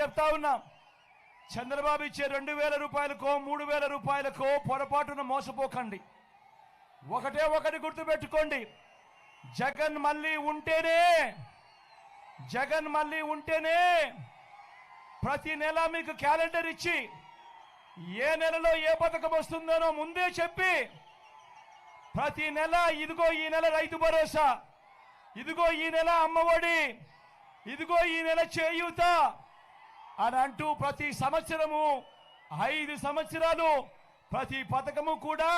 చెప్తా ఉన్నాం. చంద్రబాబు ఇచ్చే రెండు వేల రూపాయలకో మూడు వేల రూపాయలకో పొరపాటున మోసపోకండి. ఒకటే ఒకటి గుర్తుపెట్టుకోండి. జగన్ మళ్ళీ ఉంటేనే జగన్ మళ్ళీ ఉంటేనే ప్రతి నెల మీకు క్యాలెండర్ ఇచ్చి ఏ నెలలో ఏ పథకం వస్తుందనో ముందే చెప్పి ప్రతి నెల ఇదిగో ఈ నెల రైతు భరోసా ఇదిగో ఈ నెల అమ్మఒడి ఇదిగో ఈ నెల చేయూత అని అంటూ ప్రతి సంవత్సరము ఐదు సంవత్సరాలు ప్రతి పథకము కూడా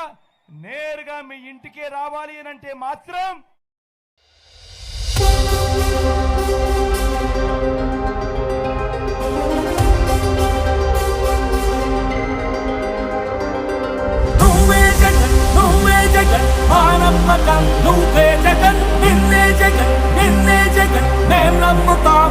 నేరుగా మీ ఇంటికే రావాలి అని అంటే మాత్రం నువ్వే జగన్ నిన్నే జగన్ నిన్నే జగన్ మేం నమ్ముతాం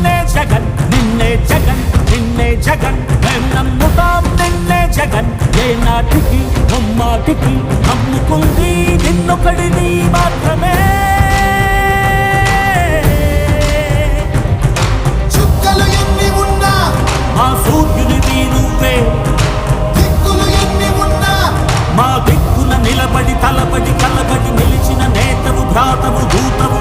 నిన్నే జగన్ నిన్నే జగన్ నిన్నే జగన్. మేం నమ్ముతాం నిన్నే జగన్. ఏ నాటికి నమ్మాటికి నమ్ముకుంది నిన్నొకడిని మాత్రమే. చుక్కలు ఎన్ని ఉన్నా మా సూర్యునివి నువ్వే దిక్కులు ఎన్ని ఉన్నా మా దిక్కున నిలబడి తలబడి కలబడి నిలిచిన నేతవు భ్రాతవు దూతవు